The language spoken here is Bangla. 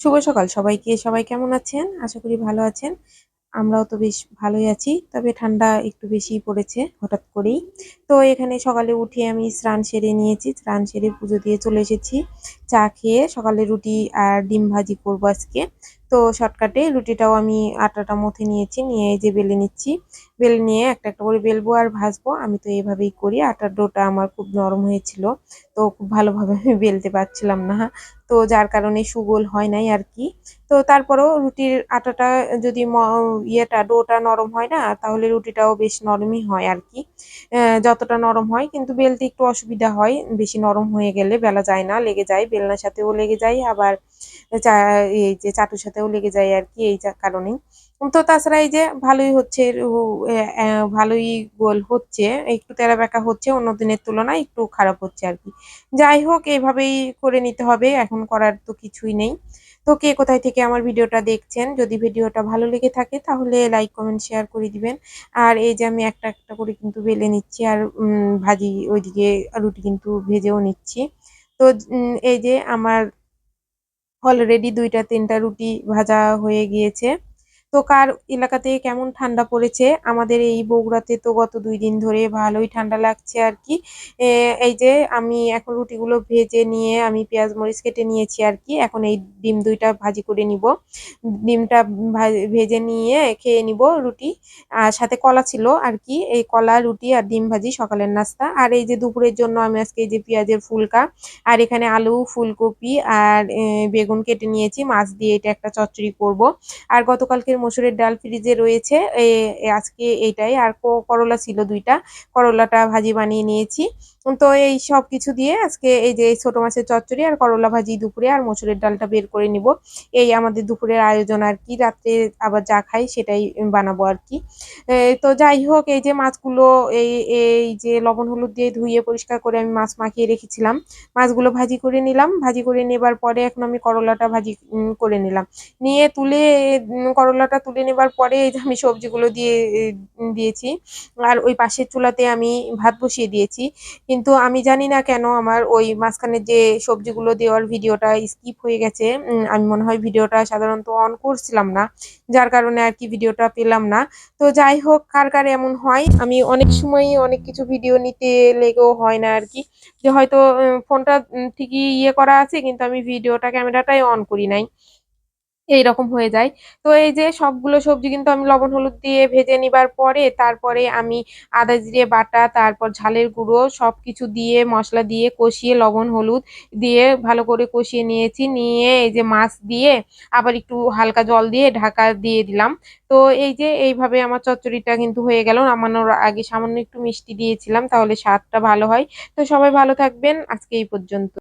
শুভ সকাল। সবাইকে, সবাই কেমন আছেন? আশা করি ভালো আছেন। আমরাও তো বেশ ভালোই আছি, তবে ঠান্ডা একটু বেশি পড়েছে হঠাৎ করেই। তো এখানে সকালে উঠে আমি স্নান সেরে নিয়েছি, স্নান সেরে পুজো দিয়ে চলে এসেছি। চা খেয়ে সকালে রুটি আর ডিম ভাজি করব আজকে। তো শর্টকাটে রুটিটাও আমি আটাটা মথে নিয়েছি, নিয়ে এই যে বেলে নিচ্ছি। বেলে নিয়ে একটা একটা করে বেলবো আর ভাজবো। আমি তো এইভাবেই করি। আটার ডোটা আমার খুব নরম হয়েছিল, তো খুব ভালোভাবে আমি বেলতে পারছিলাম না। তো যার কারণে সুগোল হয় নাই আর কি। তো তারপরেও রুটির আটাটা যদি ইয়েটা, ডোটা নরম হয় না, তাহলে রুটিটাও বেশ নরমই হয় আর কি। যতটা নরম হয়, কিন্তু বেলতে একটু অসুবিধা হয়। বেশি নরম হয়ে গেলে বেলা যায় না, লেগে যায়। বেলনার সাথেও লেগে যায়। আবার এই যে চাটুর সাথেও লেগে যায় আর কি এই কারণেই। তো তাছাড়া এই যে ভালোই হচ্ছে ভালোই গোল হচ্ছে, একটু তেরা বেঁকা হচ্ছে, অন্য দিনের তুলনায় একটু খারাপ হচ্ছে আর কি যাই হোক, এইভাবেই করে নিতে হবে, এখন করার তো কিছুই নেই। তো কে কোথায় থেকে আমার ভিডিওটা দেখছেন, যদি ভিডিওটা ভালো লেগে থাকে তাহলে লাইক কমেন্ট শেয়ার করে দিবেন। আর এই যে আমি একটা একটা করে কিন্তু বেলে নিচ্ছি আর ভাজি ওইদিকে রুটি কিন্তু ভেজেও নিচ্ছি। তো এই যে আমার অলরেডি দুইটা তিনটা রুটি ভাজা হয়ে গিয়েছে। তো কার এলাকাতে কেমন ঠান্ডা পড়েছে? আমাদের এই বগুড়াতে তো গত দুই দিন ধরে ভালোই ঠান্ডা লাগছে আর কি। এই যে আমি এখন রুটিগুলো ভেজে নিয়ে আমি পেঁয়াজ মরিচ কেটে নিয়েছি আর কি। এখন এই ডিম দুইটা ভাজি করে নিব। ডিমটা ভেজে নিয়ে খেয়ে নিব রুটি। আর সাথে কলা ছিল আর কি। এই কলা, রুটি আর ডিম ভাজি সকালের নাস্তা। আর এই যে দুপুরের জন্য আমি আজকে এই যে পেঁয়াজের ফুলকা আর এখানে আলু, ফুলকপি আর বেগুন কেটে নিয়েছি। মাছ দিয়ে এটা একটা চচ্চড়ি করব। আর গতকালকের মসুরের ডাল ফ্রিজে রয়েছে। আজকে এইটাই। আর করলা ছিল দুইটা। করলাটা ভাজি বানিয়ে নিয়েছি। তো এই সব কিছু দিয়ে আজকে এই যে ছোট মাছের চচ্চড়ি আর করলা ভাজি দুপুরে আর মসুরের ডালটা বের করে নিব। এই আমাদের দুপুরের আয়োজন আর কি। রাত্রে আবার যা খাই সেটাই বানাবো আর কি। তো যাই হোক, এই যে মাছগুলো এই এই যে লবণ, হলুদ দিয়ে ধুয়ে পরিষ্কার করে আমি মাছ মাখিয়ে রেখেছিলাম। মাছগুলো ভাজি করে নিলাম। ভাজি করে নেবার পরে এখন আমি করলাটা ভাজি করে নিলাম। নিয়ে তুলে করলাটা তুলে নেবার পরে এই যে আমি সবজিগুলো দিয়ে দিয়েছি। আর ওই পাশের চুলাতে আমি ভাত বসিয়ে দিয়েছি। কিন্তু আমি জানি না কেন আমার ওই মাঝখানে যে সবজিগুলো দেওয়ার ভিডিওটা স্কিপ হয়ে গেছে আমি মনে হয় ভিডিওটা সাধারণত অন করছিলাম না, যার কারণে আর কি ভিডিওটা পেলাম না। তো যাই হোক, কার কার এমন হয়, আমি অনেক সময় অনেক কিছু ভিডিও নিতে লেগেও হয় না আর কি। যে হয়তো ফোনটা ঠিকই ইয়ে করা আছে, কিন্তু আমি ভিডিওটা ক্যামেরাটাই অন করি নাই। এইরকম হয়ে যায়। তো এই যে সবগুলো সবজি কিন্তু আমি লবণ, হলুদ দিয়ে ভেজে নিবার পরে তারপরে আমি আদা, জিরে, বাটা, তারপর ঝালের গুঁড়ো সব কিছু দিয়ে মশলা দিয়ে কষিয়ে লবণ, হলুদ দিয়ে ভালো করে কষিয়ে নিয়েছি। নিয়ে এই যে মাছ দিয়ে আবার একটু হালকা জল দিয়ে ঢাকা দিয়ে দিলাম। তো এই যে এইভাবে আমার চচ্চড়িটা কিন্তু হয়ে গেল। নামানোর আগে সামান্য একটু মিষ্টি দিয়েছিলাম, তাহলে স্বাদটা ভালো হয়। তো সবাই ভালো থাকবেন। আজকে এই পর্যন্ত।